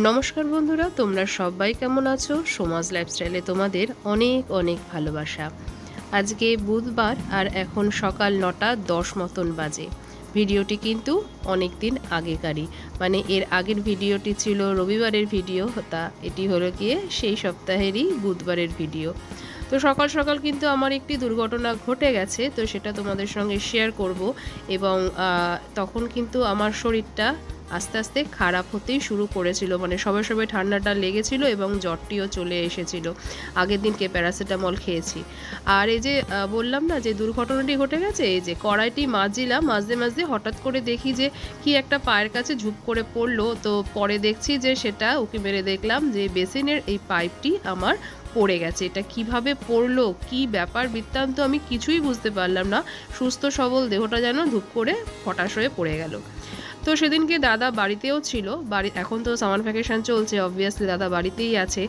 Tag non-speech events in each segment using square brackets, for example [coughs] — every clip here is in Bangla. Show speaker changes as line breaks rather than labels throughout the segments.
নমস্কার বন্ধুরা, তোমরা সবাই কেমন আছো? সমাজ লাইফস্টাইলে তোমাদের অনেক অনেক ভালোবাসা। আজকে বুধবার আর এখন সকাল নটা দশ মতন বাজে। ভিডিওটি কিন্তু অনেক দিন আগেকারই। মানে এর আগের ভিডিওটি ছিল রবিবারের ভিডিও, তা এটি হলো গিয়ে সেই সপ্তাহেরই বুধবারের ভিডিও। তো সকাল সকাল কিন্তু আমার একটি দুর্ঘটনা ঘটে গেছে, তো সেটা তোমাদের সঙ্গে শেয়ার করব এবং তখন কিন্তু আমার শরীরটা আস্তে আস্তে খারাপ হতেই শুরু করেছিল। মানে সবে সবে ঠান্ডাটা লেগেছিল এবং জ্বরটিও চলে এসেছিল। আগের দিনকে প্যারাসিটামল খেয়েছি। আর এই যে বললাম না যে দুর্ঘটনাটি ঘটে গেছে? এই যে কড়াইটি মাজছিলাম মাজতে মাজতে হঠাৎ করে দেখি যে কি একটা পায়ের কাছে ঝুপ করে পড়ল। তো পরে দেখছি যে সেটা উকি মেরে দেখলাম যে বেসিনের এই পাইপটি আমার পড়ে গেছে। এটা কীভাবে পড়ল? কি ব্যাপার বৃত্তান্ত? আমি কিছুই বুঝতে পারলাম না। সুস্থ সবল দেহটা যেন ধূপ করে হঠাৎ হয়ে পড়ে গেল। তো সেদিনকে দাদা বাড়িতেও ছিল। বাড়ি, এখন তো সামার ভ্যাকেশন চলছে অবভিয়াসলি দাদা বাড়িতেই আছে।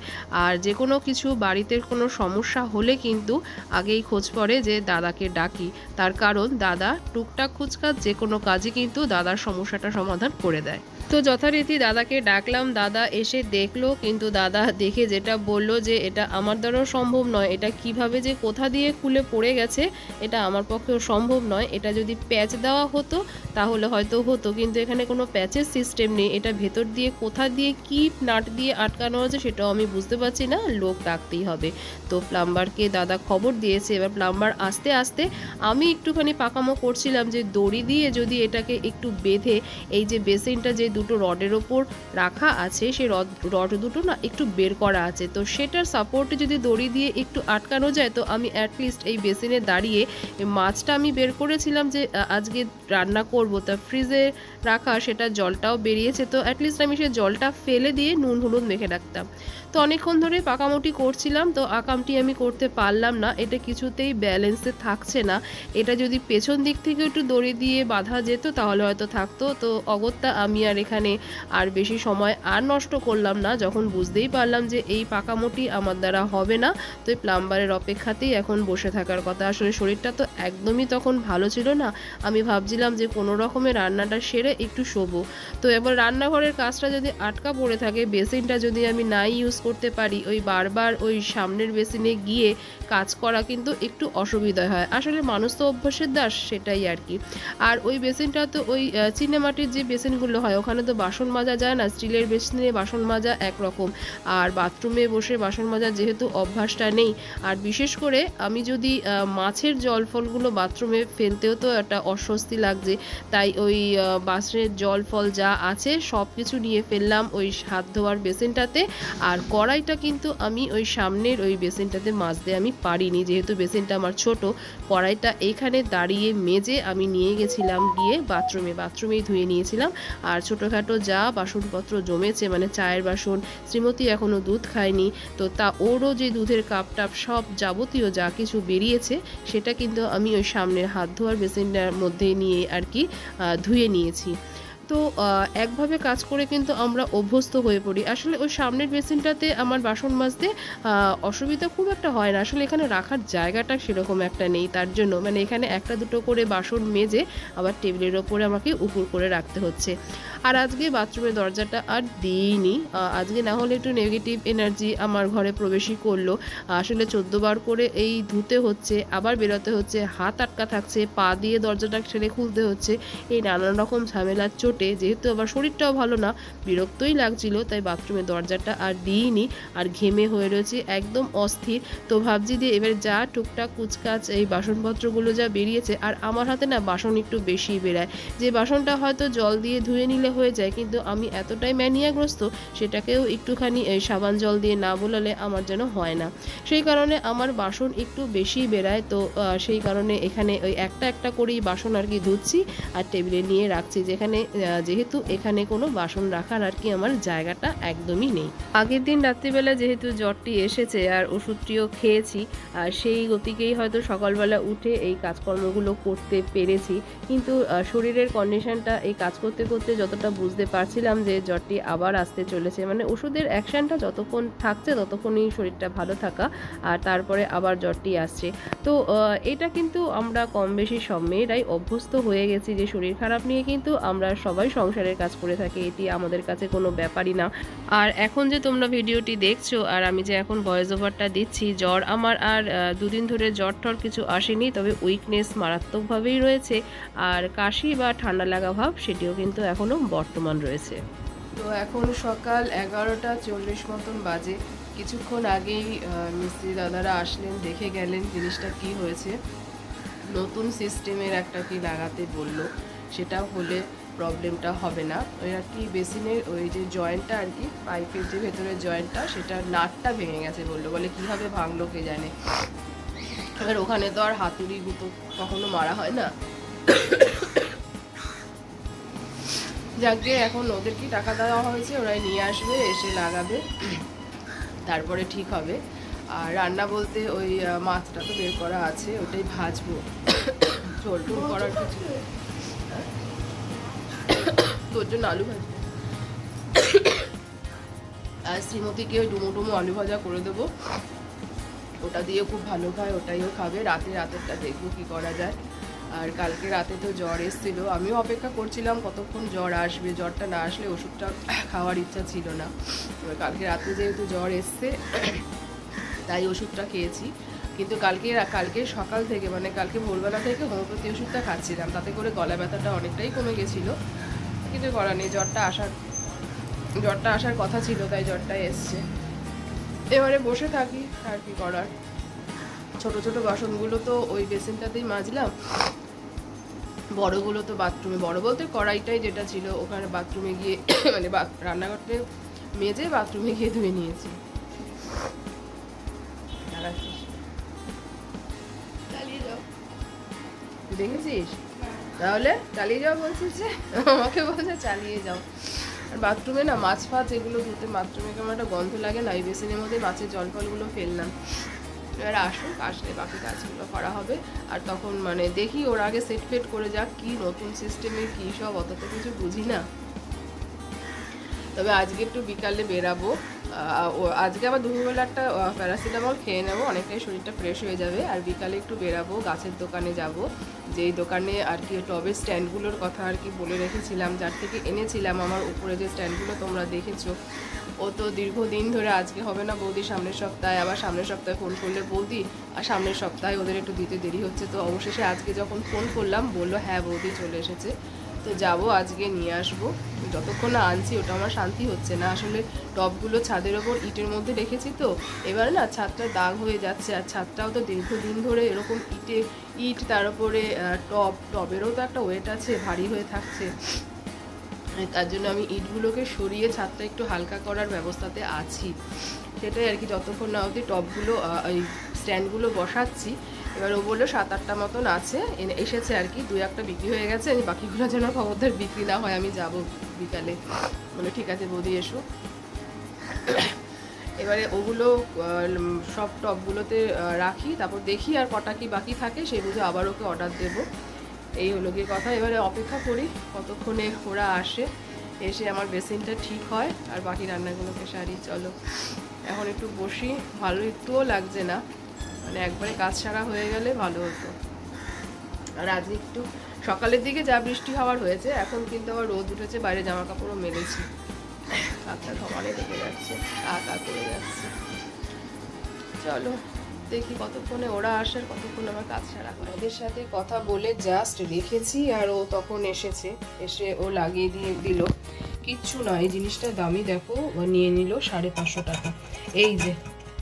আর যে কোনো কিছু বাড়িতে কোনো সমস্যা হলে কিন্তু আগেই খোঁজ পড়ে যে দাদাকে ডাকি। তার কারণ দাদা টুকটাক খুচকাচ যে কোনো কাজে কিন্তু দাদার সমস্যাটা সমাধান করে দেয়। তো যথারীতি দাদাকে ডাকলাম, দাদা এসে দেখল, কিন্তু দাদা দেখে যেটা বলল যে এটা আমার দ্বারাও সম্ভব নয়, এটা কীভাবে যে কোথা দিয়ে খুলে পড়ে গেছে, এটা আমার পক্ষেও সম্ভব নয়, এটা যদি প্যাচ দেওয়া হতো তাহলে হয়তো হতো, কিন্তু এখানে কোনো প্যাচের সিস্টেম নেই, এটা ভেতর দিয়ে কোথা দিয়ে কি নাট দিয়ে আটকানো আছে সেটাও আমি বুঝতে পারছি না, লোক ডাকতেই হবে। তো প্লাম্বারকে দাদা খবর দিয়েছে, এবার প্লাম্বার আস্তে আস্তে আমি একটুখানি পাকামো করছিলাম যে দড়ি দিয়ে যদি এটাকে একটু বেঁধে, এই যে বেসিনটা যে দুটো রডের ওপর রাখা আছে, সেই রড রড দুটো না একটু বের করা আছে। তো সেটার সাপোর্টে যদি দড়ি দিয়ে একটু আটকানো যায়, তো আমি অ্যাটলিস্ট এই বেসিনে দাঁড়িয়ে মাছটা আমি বের করেছিলাম যে আজকে রান্না করব। তা ফ্রিজে রাখা, সেটা জলটাও বেরিয়েছে, তো অ্যাটলিস্ট আমি সে জলটা ফেলে দিয়ে নুন হলুদ মেখে রাখতাম। তো অনেকক্ষণ ধরে পাকামুটি করছিলাম, তো আকামটি আমি করতে পারলাম না। এটা কিছুতেই ব্যালেন্সে থাকছে না। এটা যদি পেছন দিক থেকে একটু দড়ি দিয়ে বাঁধা যেত, তাহলে হয়তো থাকতো। তো অগত্যা আমি আর এখানে আর বেশি সময় আর নষ্ট করলাম না। যখন বুঝতেই পারলাম যে এই পাকামুটি আমার দ্বারা হবে না, তো এই প্লাম্বারের অপেক্ষাতেই এখন বসে থাকার কথা। আসলে শরীরটা তো একদমই তখন ভালো ছিল না। আমি ভাবছিলাম যে কোনো রকমের রান্নাটা সেরে একটু শোবো। তো এবার রান্নাঘরের কাজটা যদি আটকা পড়ে থাকে বেসিনটা যদি আমি নাই ইউজ করতে পারি, ওই বারবার ওই সামনের বেসিনে গিয়ে কাজ করা কিন্তু একটু অসুবিধা হয়। আসলে মানুষ তো অভ্যাসের দাস, সেটাই আর কি। আর ওই বেসিনটা তো ওই চিনেমাটির যে বেসিনগুলো হয়, ওখানে তো বাসন মাজা যায় না, স্টিলের বেসিনে বাসন মাজা একরকম। আর বাথরুমে বসে বাসন মাজা যেহেতু অভ্যাসটা নেই। আর বিশেষ করে আমি যদি মাছের জল ফলগুলো বাথরুমে ফেলতেও তো একটা অস্বস্তি লাগছে, তাই ওই বাসনের জল ফল যা আছে সব কিছু নিয়ে ফেললাম ওই হাত ধোয়ার বেসিনটাতে। আর কড়াইটা কিন্তু আমি ওই সামনের ওই বেসিনটাতে মাজতে আমি পারিনি যেহেতু বেসিনটা আমার ছোট, কড়াইটা এইখানে দাঁড়িয়ে মেজে আমি নিয়ে গেছিলাম গিয়ে বাথরুমে। বাথরুমেই ধুয়ে নিয়েছিলাম। আর ছোটোখাটো যা বাসনপত্র জমেছে মানে চায়ের বাসন, শ্রীমতী এখনও দুধ খায়নি, তো তা ওরও যে দুধের কাপ টাপ সব যাবতীয় যা কিছু বেরিয়েছে, সেটা কিন্তু আমি ওই সামনের হাত ধোয়ার বেসিনটার মধ্যে নিয়ে আর কি ধুয়ে নিয়েছি। তো একভাবে কাজ করে কিন্তু আমরা অভ্যস্ত হয়ে পড়ি। আসলে ওই সামনের বেসিনটাতে আমার বাসন মাজতে অসুবিধা খুব একটা হয় না। আসলে এখানে রাখার জায়গাটা সেরকম একটা নেই, তার জন্য। মানে এখানে একটা দুটো করে বাসন মেজে আবার টেবিলের ওপরে আমাকে উপুর করে রাখতে হচ্ছে। আর আজকে বাথরুমের দরজাটা আর দিইনি। আজকে না হলে একটু নেগেটিভ এনার্জি আমার ঘরে প্রবেশই করল। আসলে বার করে এই ধুতে হচ্ছে, আবার বেরোতে হচ্ছে, হাত আটকা থাকছে, পা দিয়ে দরজাটা ছেড়ে খুলতে হচ্ছে। এই নানান রকম ঝামেলার চোটে যেহেতু আবার শরীরটাও ভালো না, বিরক্তই লাগছিল, তাই বাথরুমের দরজাটা আর দিইনি। আর ঘেমে হয়ে রয়েছে, একদম অস্থির। তো ভাবছি যে এবার যা টুকটাক কুচকাচ এই বাসনপত্রগুলো যা বেরিয়েছে, আর আমার হাতে না বাসন একটু বেশি বেরায়। যে বাসনটা হয়তো জল দিয়ে ধুয়ে নিলে হয়ে যায়, কিন্তু আমি এতটাই ম্যানিয়াগ্রস্ত, সেটাকেও একটুখানি সাবান জল দিয়ে না বোলালে আমার যেন হয় না। সেই কারণে আমার বাসন একটু বেশি বেরায়, তো সেই কারণে এখানে ওই একটা একটা করেই বাসন আর কি ধুচ্ছি, আর টেবিলে নিয়ে রাখছি, যেখানে যেহেতু এখানে কোনো বাসন রাখার আর কি আমার জায়গাটা একদমই নেই। আগের দিন রাত্রিবেলা যেহেতু জ্বরটি এসেছে আর ওষুধটিও খেয়েছি, আর সেই গতিকেই হয়তো সকালবেলা উঠে এই কাজকর্মগুলো করতে পেরেছি। কিন্তু শরীরের কন্ডিশনটা এই কাজ করতে করতে যতটা বুঝতে পারছিলাম যে জ্বরটি আবার আসতে চলেছে মানে ওষুধের অ্যাকশনটা যতক্ষণ থাকছে ততক্ষণই শরীরটা ভালো থাকা আর তারপরে আবার জ্বরটি আসছে। তো এটা কিন্তু আমরা কম বেশি সব মেয়েরাই অভ্যস্ত হয়ে গেছি যে শরীর খারাপ নিয়ে কিন্তু আমরা সব সবাই সংসারের কাজ করে থাকে, এটি আমাদের কাছে কোনো ব্যাপারই না। আর এখন যে তোমরা ভিডিওটি দেখছ, আর আমি যে এখন ভয়েস ওভারটা দিচ্ছি, জ্বর আমার আর দুদিন ধরে জ্বর টর কিছু আসেনি, তবে উইকনেস মারাত্মকভাবেই রয়েছে। আর কাশি বা ঠান্ডা লাগা ভাব, সেটিও কিন্তু এখনও বর্তমান রয়েছে। তো এখন সকাল এগারোটা চল্লিশ মতন বাজে। কিছুক্ষণ আগেই মিস্ত্রি দাদারা আসলেন, দেখে গেলেন জিনিসটা কি হয়েছে। নতুন সিস্টেমের একটা কি লাগাতে বলল সেটা হলে প্রবলেমটা হবে না। ওই আর কি বেসিনের ওই যে জয়েন্টটা আর কি, পাইপের যে ভেতরের জয়েন্টটা সেটা নাটটা ভেঙে গেছে বলল। বলে, কীভাবে ভাঙলো কে জানে? এবার ওখানে তো আর হাতুড়ি গুঁতো কখনো মারা হয় না। যাকে এখন ওদের কি টাকা দেওয়া হয়েছে, ওরাই নিয়ে আসবে, এসে লাগাবে, তারপরে ঠিক হবে। আর রান্না বলতে ওই মাছটা তো বের করা আছে, ওটাই ভাজবো। ঝোল টোল করার কিছু? তোর জন্য আলু ভাজবো। আর শ্রীমতীকে ওই ডুমো ডুমো আলু ভাজা করে দেবো। ওটা দিয়ে খুব ভালো খায়, ওটাইও খাবে। রাতে রাতেরটা দেখব কি করা যায়। আর কালকে রাতে তো জ্বর এসেছিল। আমিও অপেক্ষা করছিলাম কতক্ষণ জ্বর আসবে। জ্বরটা না আসলে ওষুধটা খাওয়ার ইচ্ছা ছিল না। এবার কালকে রাতে যেহেতু জ্বর এসছে, তাই ওষুধটা খেয়েছি। কিন্তু কালকে কালকে সকাল থেকে মানে কালকে ভোরবেলা থেকে হোমিওপ্যাথি ওষুধটা খাচ্ছিলাম। তাতে করে গলা ব্যথাটা অনেকটাই কমে গেছিল। কিছু করার নেই জ্বরটা আসার জ্বরটা আসার কথা ছিল তাই জ্বরটা এসছে। এবারে বসে থাকি আর কি করার। ছোট ছোট বাসনগুলো তো ওই বেসিনটাতেই মাজলাম। বড়গুলো তো বাথরুমে বড় বলতে কড়াইটাই যেটা ছিল ওখানে বাথরুমে গিয়ে [coughs] মানে রান্নাঘরতে মেজে বাথরুমে গিয়ে ধুয়ে নিয়েছি। দেখেছিস? তাহলে চালিয়ে যাও বলছি যে, আমাকে বলছে চালিয়ে যাও। আর বাথরুমে না মাছ ফাছ এগুলো ধুতে বাথরুমে কেমন একটা গন্ধ লাগে না, এই বেসিনের মধ্যে মাছের জল ফলগুলো ফেললাম। এবার আসুক, আসলে বাকি কাজগুলো করা হবে। আর তখন মানে দেখি ওর আগে সেট ফেট করে যাক, কি নতুন সিস্টেমে কী সব, অত তো কিছু বুঝি না। তবে আজকে একটু বিকালে বেরাবো। আজকে আবার দুপুরবেলা একটা প্যারাসিটামল খেয়ে নেব, অনেকটাই শরীরটা ফ্রেশ হয়ে যাবে। আর বিকালে একটু বেরাবো, গাছের দোকানে যাব। যেই দোকানে আর কি টবের স্ট্যান্ডগুলোর কথা আর কি বলে রেখেছিলাম, যার থেকে এনেছিলাম আমার উপরে যে স্ট্যান্ডগুলো তোমরা দেখেছ। ও তো দীর্ঘদিন ধরে আজকে হবে না বৌদি, সামনের সপ্তাহে, আবার সামনের সপ্তাহে ফোন করলে বৌদি, আর সামনের সপ্তাহে ওদের একটু দিতে দেরি হচ্ছে। তো অবশেষে আজকে যখন ফোন করলাম, বলল হ্যাঁ বৌদি চলে এসেছে। তো যাব আজকে নিয়ে আসব। যতক্ষণ না আনছি ওটা আমার শান্তি হচ্ছে না। আসলে টবগুলো ছাদের ওপর ইটের মধ্যে রেখেছি তো এবার না ছাদটা দাগ হয়ে যাচ্ছে। আর ছাদটাও তো দীর্ঘদিন ধরে এরকম ইটে ইট তার উপরে টব টবেরও তো একটা ওয়েট আছে ভারী হয়ে থাকছে। তার জন্য আমি ইটগুলোকে সরিয়ে ছাদটা একটু হালকা করার ব্যবস্থাতে আছি। সেটাই আর কি যতক্ষণ না অবধি টবগুলো আহ, এই স্ট্যান্ডগুলো বসাচ্ছি এবার ও বলল, সাত, আটটা মতন আছে। এনে- এসেছে আর কি, দুই একটা বিক্রি হয়ে গেছে। আমি বাকিগুলো যেন খবরদার বিক্রি না হয়, আমি যাব বিকালে। বলে ঠিক আছে, বৌদি, এসো। এবারে ওগুলো সব টপগুলোতে রাখি, তারপর দেখি আর কটা কি বাকি থাকে, সেই বুঝে আবার ওকে অর্ডার দেবো। এই হলো গিয়ে কথা। এবারে অপেক্ষা করি, কতক্ষণে ওরা আসে, এসে আমার বেসিনটা ঠিক হয়, আর বাকি রান্নাগুলোকে সারি, চলো। এখন একটু বসি, ভালো একটুও লাগছে না। মানে একবারে কাজ সারা হয়ে গেলে ভালো হতো। আর আজকে একটু সকালের দিকে যা বৃষ্টি হওয়ার হয়েছে, এখন কিন্তু আবার রোদ উঠেছে, বাইরে জামা কাপড়ও মেলেছি। কাকটা ধমানে লেগে যাচ্ছে কা কা করে যাচ্ছে। চলো, দেখি কতক্ষণে ওরা আসে আর কতক্ষণ আমার কাজ সারা হয়। ওদের সাথে কথা বলে জাস্ট রেখেছি আর ও তখন এসেছে, এসে ও লাগিয়ে দিয়ে দিল। কিচ্ছু না, এই জিনিসটা দামি দেখো নিয়ে নিল সাড়ে পাঁচশো টাকা। এই যে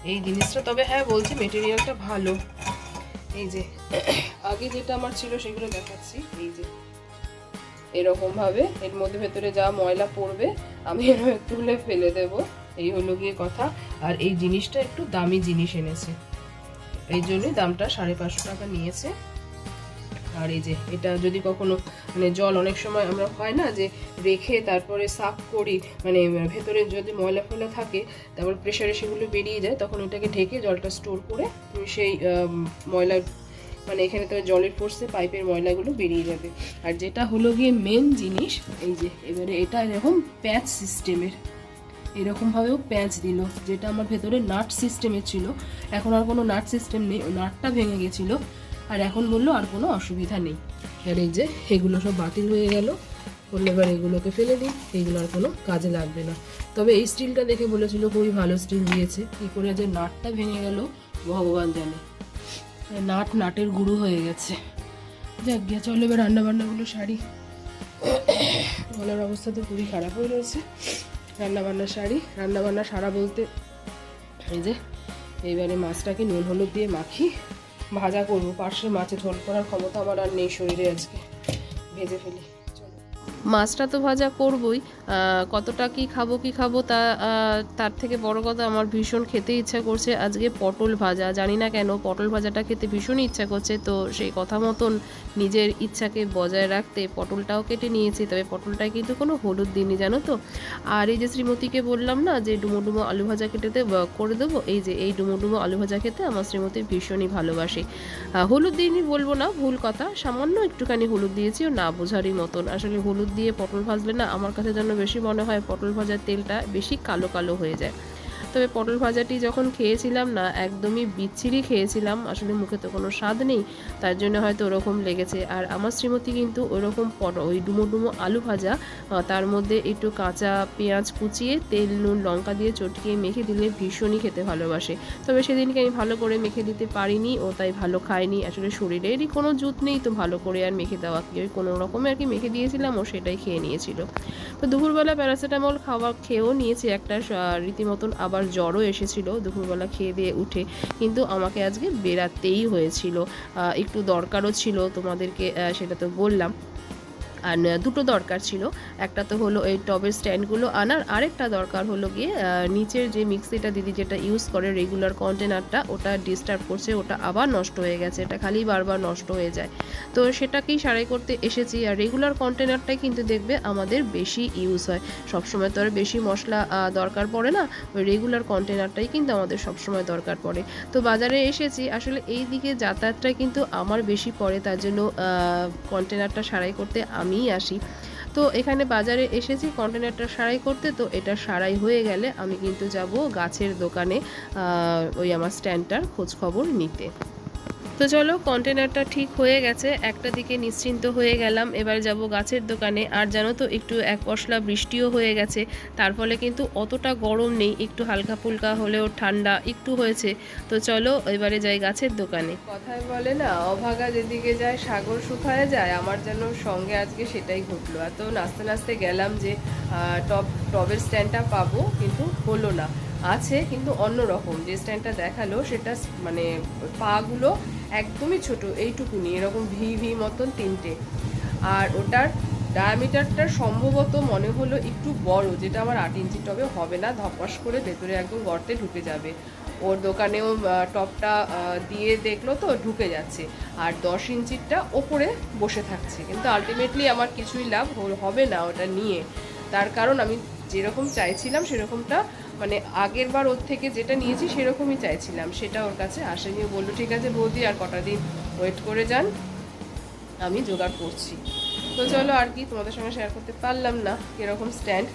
এই জিনিসটা, তবে হ্যাঁ বলছি মেটেরিয়ালটা ভালো। এই যে, আগে যেটা আমার ছিল সেগুলো দেখাচ্ছি। এই যে, এরকমভাবে। এর মধ্যে ভেতরে যা ময়লা পড়বে, আমি একটু হলে ফেলে দেব। এই হলো গিয়ে কথা। আর এই জিনিসটা একটু দামি জিনিস এনেছে। এই জন্যই দামটা সাড়ে পাঁচশো টাকা নিয়েছে। আর এই যে, এটা যদি কখনো মানে জল অনেক সময় আমরা হয় না যে রেখে তারপরে সাফ করি মানে ভেতরে যদি ময়লা ফয়লা থাকে, তারপর প্রেশারে সেগুলো বেরিয়ে যায়, তখন ওটাকে ঢেকে জলটা স্টোর করে সেই ময়লা মানে এখানে তো জলের ফোর্সে পাইপের ময়লাগুলো বেরিয়ে যাবে। আর যেটা হলো গিয়ে মেন জিনিস, এই যে, এবারে এটা এরকম প্যাচ সিস্টেমের এরকমভাবেও প্যাঁচ দিল, যেটা আমার ভেতরে নাট সিস্টেমের ছিল। এখন আর কোনো নাট সিস্টেম নেই নাটটা ভেঙে গেছিল। আর এখন বলল আর কোনো অসুবিধা নেই। আর এই যে এগুলো সব বাতিল হয়ে গেল। বললে এবার এগুলোকে ফেলে দিই এইগুলো আর কোনো কাজে লাগবে না। তবে এই স্টিলটা দেখে বলেছিল খুবই ভালো স্টিল দিয়েছে। কী করে যে নাটটা ভেঙে গেল, ভগবান জানে। নাট নাটের গুঁড়ো হয়ে গেছে। যাক গিয়ে চলো এবার রান্না বান্নাগুলো সারি। গলার অবস্থা তো খুবই খারাপ হয়ে রয়েছে। রান্না বান্না সারি। রান্না বান্না সারা বলতে এই যে, এইবারে মাছটাকে নুন, হলুদ দিয়ে মাখি। ভাজা করব পার্শ্বে মাছে ঝোল করার ক্ষমতা আমার আর নেই শরীরে আজকে ভেজে ফেলি। মাছটা তো ভাজা করবই কতটা কি খাব কি খাব তা তার থেকে বড় কথা আমার ভীষণ খেতে ইচ্ছা করছে। আজকে পটল ভাজা, জানি না কেন পটল ভাজাটা খেতে ভীষণই ইচ্ছা করছে, তো সেই কথা মতন নিজের ইচ্ছাকে বজায় রাখতে পটলটাও কেটে নিয়েছি, তবে পটলটায় কিন্তু কোনো হলুদ দিনই জানো তো? আর এই যে শ্রীমতীকে বললাম না যে ডুমো ডুমো আলু ভাজা কেটে করে দেবো, এই যে এই ডুমো ডুমো আলু ভাজা খেতে আমার শ্রীমতী ভীষণই ভালোবাসে। হলুদ দিনই বলব না, ভুল কথা, সামান্য একটুখানি হলুদ দিয়েছি, ও না বোঝারই মতন। আসলে হলুদ দিয়ে পটল ভাজলে না আমার কাছে যেন বেশি মনে হয় পটল ভাজার তেলটা বেশি কালো কালো হয়ে যায়। তবে পটল ভাজাটি যখন খেয়েছিলাম না, একদমই বিচ্ছিরি খেয়েছিলাম। আসলে মুখে তো কোনো স্বাদ নেই, তার জন্য হয়তো ওরকম লেগেছে। আর আমার শ্রীমতী কিন্তু ওরকম পট, ওই ডুমো ডুমো আলু ভাজা তার মধ্যে একটু কাঁচা পেঁয়াজ কুচিয়ে, তেল, নুন, লঙ্কা দিয়ে চটকিয়ে মেখে দিলে ভীষণই খেতে ভালোবাসে। তবে সেদিনকে আমি ভালো করে মেখে দিতে পারিনি, ও তাই ভালো খায়নি। আসলে শরীরেরই কোনো জুত নেই, তো ভালো করে আর মেখে দেওয়া কি? ওই কোনো রকমে আর কি মেখে দিয়েছিলাম, ও সেটাই খেয়ে নিয়েছিল। তো দুপুরবেলা প্যারাসিটামল খাওয়া, খেয়েও নিয়েছি একটা রীতিমতন আবার জ্বরও এসেছিল, দুপুরবেলা খেয়ে দিয়ে উঠে কিন্তু আমাকে আজকে বেরাতেই হয়েছিল। একটু দরকারও ছিল তোমাদেরকে সেটা তো বললাম। আর দুটো দরকার ছিল। একটা তো হলো এই টবের স্ট্যান্ডগুলো আনার, আরেকটা দরকার হলো গিয়ে নিচের যে মিক্সিটা দিদি যেটা ইউজ করে রেগুলার কন্টেনারটা ওটা ডিস্টার্ব করছে, ওটা আবার নষ্ট হয়ে গেছে। এটা খালি বারবার নষ্ট হয়ে যায়। তো সেটাকেই সারাই করতে এসেছি। আর রেগুলার কন্টেনারটাই কিন্তু দেখবে আমাদের বেশি ইউজ হয়। সবসময় তো আর বেশি মশলা দরকার পড়ে না। ওই রেগুলার কন্টেনারটাই কিন্তু আমাদের সবসময় দরকার পড়ে। তো বাজারে এসেছি। আসলে এই দিকে যাতায়াতটা কিন্তু আমার বেশি পড়ে। তার জন্য কন্টেনারটা সারাই করতে আমিই আসি। তো এখানে বাজারে এসেছি কন্টেনারটা সারাই করতে, তো এটা সারাই হয়ে গেলে আমি কিন্তু যাব গাছের দোকানে ওই আমার স্ট্যান্ডটার খোঁজ খবর নিতে। তো চলো কন্টেনারটা ঠিক হয়ে গেছে, একটা দিকে নিশ্চিন্ত হয়ে গেলাম, এবার যাব গাছের দোকানে। আর জানো তো, একটু এক পশলা বৃষ্টিও হয়ে গেছে, তার ফলে কিন্তু অতটা গরম নেই, একটু হালকা ফুলকা হলেও ঠান্ডা একটু হয়েছে। তো চলো, এবারে যাই গাছের দোকানে। কথায় বলে না, অভাগা যেদিকে যায়, সাগর শুকায় যায়, আমার যেন সঙ্গে আজকে সেটাই ঘটলো। এত নাচতে নাচতে গেলাম যে টপ, টবের স্ট্যান্ডটা পাবো, কিন্তু হলো না। আছে, কিন্তু অন্য রকম যে স্ট্যান্ডটা দেখাল, সেটা মানে পাগুলো একদমই ছোট, এইটুকুনি, এরকম ভি ভি মতন তিনটে। আর ওটার ডায়ামিটারটা সম্ভবত মনে হলো একটু বড়, যেটা আমার আট ইঞ্চি টবে হবে না, ধপাস করে ভেতরে একদম গর্তে ঢুকে যাবে। ওর দোকানেও টপটা দিয়ে দেখল তো, ঢুকে যাচ্ছে। আর দশ ইঞ্চিরটা ওপরে বসে থাকছে। কিন্তু আলটিমেটলি আমার কিছুই লাভ হবে না ওটা নিয়ে। তার কারণ আমি যেরকম চাইছিলাম, সেরকমটা মানে আগের বার ওর থেকে যেটা নিয়েছি, সেরকমই চাইছিলাম। সেটা ওর কাছে আসেনি। বলল, ঠিক আছে বৌদি, আর কটা দিন ওয়েট করে যান। আমি জোগাড় করছি। তো চলো আর কি, তোমাদের সঙ্গে শেয়ার করতে পারলাম না এরকম স্ট্যান্ড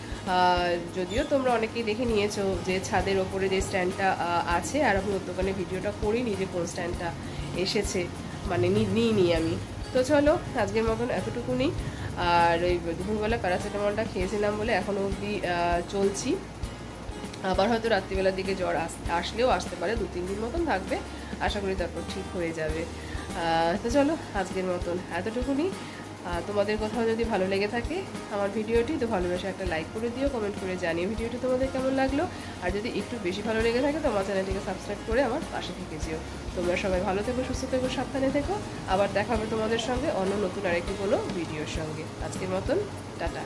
যদিও তোমরা অনেকেই দেখে নিয়েছো যে ছাদের ওপরে যে স্ট্যান্ডটা আছে, আর আমি ওর দোকানে ভিডিওটা করিনি যে কোন স্ট্যান্ডটা এসেছে। মানে নি- নিইনি আমি। তো চলো, আজকের মতন এতটুকুনি। আর ওই দুপুরবেলা প্যারাসিটামলটা খেয়েছিলাম বলে এখনও অবধি চলছি। আবার হয়তো রাত্রিবেলার দিকে জ্বর আস- আসলেও আসতে পারে, দু, তিন দিন মতন থাকবে। আশা করি তারপর ঠিক হয়ে যাবে। তো চলো আজকের মতন এতটুকুনি। তোমাদের কোথাও যদি ভালো লেগে থাকে আমার ভিডিওটি, তো ভালোবেসে একটা লাইক করে দিও কমেন্ট করে জানিয়ে ভিডিওটি তোমাদের কেমন লাগল। আর যদি একটু বেশি ভালো লেগে থাকে, তো আমার চ্যানেলটিকে সাবস্ক্রাইব করে আমার পাশে থেকে যেও। তোমরা সবাই ভালো থেকো, সুস্থ থেকো, সাবধানে থেকো। আবার দেখা হবে তোমাদের সঙ্গে অন্য নতুন আরেকটি কোনো ভিডিওর সঙ্গে। আজকের মতন, টাটা।